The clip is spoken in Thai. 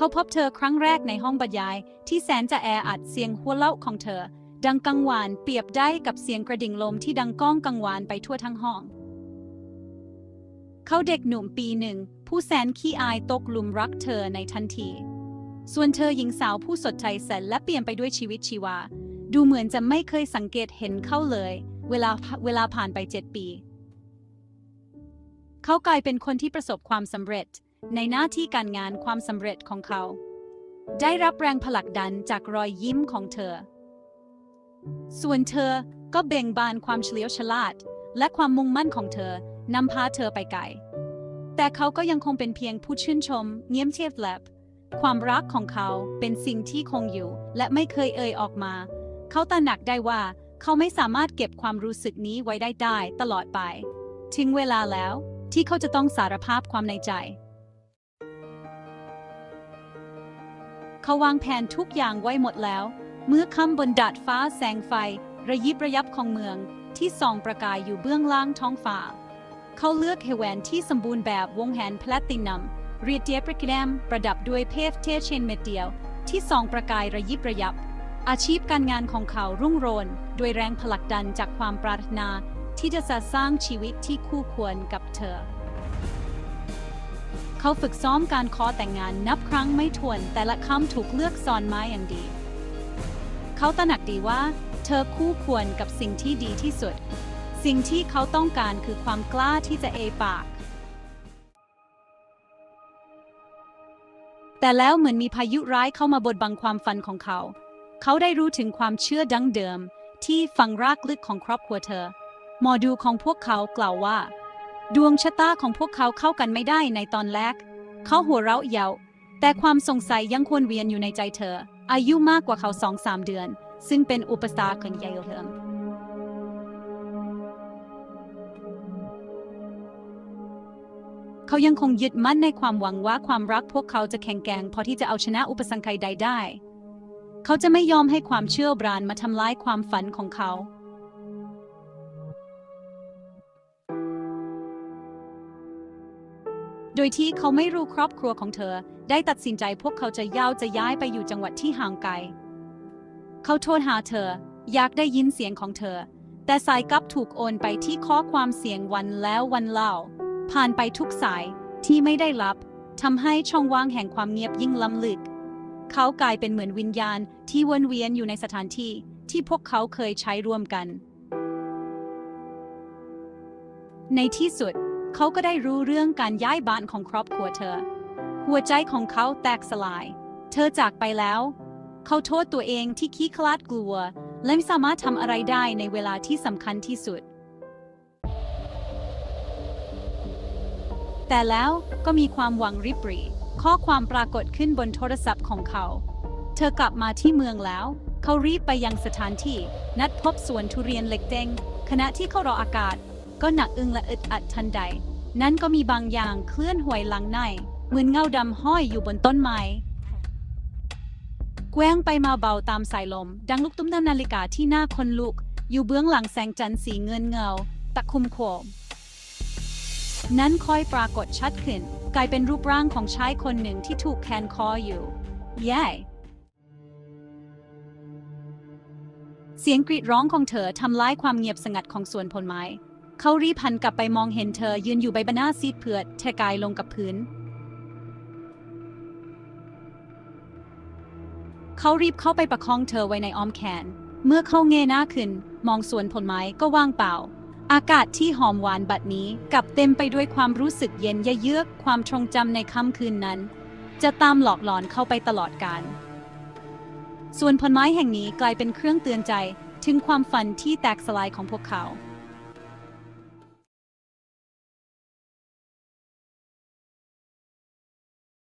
เขาพบเธอครั้งแรกในห้องบรรยาย ที่แสนจะแออัดเสียงหัวเราะของเธอ ดังกังวานเปรียบได้กับเสียงกระดิ่งลมที่ดังก้องกังวานไปทั่วทั้งห้อง เขาเด็กหนุ่มปีหนึ่ง ผู้แสนขี้อายตกหลุมรักเธอในทันที ส่วนเธอหญิงสาวผู้สดใสแสนและเปลี่ยนไปด้วยชีวิตชีวา ดูเหมือนจะไม่เคยสังเกตเห็นเขาเลย เวลาเวลาผ่านไปเจ็ดปี เขากลายเป็นคนที่ประสบความสำเร็จ ในหน้าที่การงานความสำเร็จของเขา ได้รับแรงผลักดันจากรอยยิ้มของเธอ ส่วนเธอก็เบ่งบานความเฉลียวฉลาด และความมุ่งมั่นของเธอนำพาเธอไปไกล แต่เขาก็ยังคงเป็นเพียงผู้ชื่นชม เงียบเชียบแลบความรักของเขาเป็นสิ่งที่คงอยู่ และไม่เคยเอ่ยออกมา เขาตระหนักได้ว่าเขาไม่สามารถเก็บความรู้สึกนี้ไว้ได้ได้ตลอดไป ถึงเวลาแล้วที่เขาจะต้องสารภาพความในใจ เขาวางแผนทุกอย่างไว้หมดแล้ว เมื่อค่ำบนดาดฟ้าแสงไฟ ระยิบระยับของเมืองที่ส่องประกายอยู่เบื้องล่างท้องฟ้า เขาเลือกเฮแหวนที่สมบูรณ์แบบวงแหวนแพลตินัมเรียเตียปริกแรมประดับด้วยเพฟเทเชนเม็ดเดียว ที่ส่องประกายระยิบระยับ อาชีพการงานของเขารุ่งโรจน์ด้วยแรงผลักดันจากความปรารถนา ที่จะสร้างชีวิตที่คู่ควรกับเธอ เขาฝึกซ้อมการขอแต่งงานนับครั้งไม่ถ้วน แต่ละคำถูกเลือกซอนมาอย่างดี เขาตระหนักดีว่า เธอคู่ควรกับสิ่งที่ดีที่สุด สิ่งที่เขาต้องการคือความกล้าที่จะเอปาก แต่แล้วเหมือนมีพายุร้ายเข้ามาบดบังความฝันของเขา เขาได้รู้ถึงความเชื่อดั้งเดิม ที่ฝังรากลึกของครอบครัวเธอ หมอดูของพวกเขากล่าวว่า ดวงชะตาของพวกเขาเข้ากันไม่ได้ในตอนแรก เขาหัวเราะเยาแต่ความสงสัยยังควรเวียนอยู่ในใจเธอ อายุมากกว่าเขาสองสามเดือน ซึ่งเป็นอุปสรรคใหญ่เทิมเขายังคงยึดมั่นในความหวังว่าความรักพวกเขาจะแข็งแกร่งพอที่จะเอาชนะอุปสรรคใดได้ เขาจะไม่ยอมให้ความเชื่อบรานมาทำลายความฝันของเขา ดยที่เขาไม่รู้ครอบครัวของเธอ ได้ตัดสินใจพวกเขาจะย้าวจะย้ายไปอยู่จังหวัดที่ห่างไกล เขาโทรหาเธอ อยากได้ยินเสียงของเธอ แต่สายกลับถูกโอนไปที่ข้อความเสียงวันแล้ววันเล่า ผ่านไปทุกสายที่ไม่ได้รับทำให้ช่องว่างแห่งความเงียบยิ่งล้ำลึก เขากลายเป็นเหมือนวิญญาณที่วนเวียนอยู่ในสถานที่ที่พวกเขาเคยใช้ร่วมกัน ในที่สุด เขาก็ได้รู้เรื่องการย้ายบ้านของครอบครัวเธอ หัวใจของเขาแตกสลาย เธอจากไปแล้ว เขาโทษตัวเองที่ขี้คลาดกลัว และไม่สามารถทำอะไรได้ในเวลาที่สำคัญที่สุด แต่แล้วก็มีความหวังริบรีข้อความปรากฏขึ้นบนโทรศัพท์ของเขา เธอกลับมาที่เมืองแล้ว เขารีบไปยังสถานที่ นัดพบสวนทุเรียนเล็กเด้งขณะที่เขารออากาศ ก็หนักอึ้งและอึดอัดทันใด นั้นก็มีบางอย่างเคลื่อนหวยหลังในเหมือนเงาดำห้อยอยู่บนต้นไม้แกว้งไปมาเบาตามสายลม ดังลูกตุ้มน้ำนาฬิกาที่หน้าคนลุก อยู่เบื้องหลังแสงจันทร์สีเงินเงา ตะคุมโคมนั้นค่อยปรากฏชัดขึ้น กลายเป็นรูปร่างของชายคนหนึ่งที่ถูกแขนคออยู่แย่เสียงกรีดร้องของเธอทำลายความเงียบสงัดของสวนผลไม้ เขารีบหันกลับไปมองเห็นเธอยืนอยู่ใบหน้าซีดเผือดเทกายลงกับพื้น เขารีบเข้าไปประคองเธอไว้ในอ้อมแขน เมื่อเขาเงยหน้าขึ้น มองสวนผลไม้ก็ว่างเปล่า อากาศที่หอมหวานบัดนี้กลับเต็มไปด้วยความรู้สึกเย็นยะเยือกความทรงจำในค่ำคืนนั้น จะตามหลอกหลอนเข้าไปตลอดกาลส่วนผลไม้แห่งนี้กลายเป็นเครื่องเตือนใจถึงความฝันที่แตกสลายของพวกเขา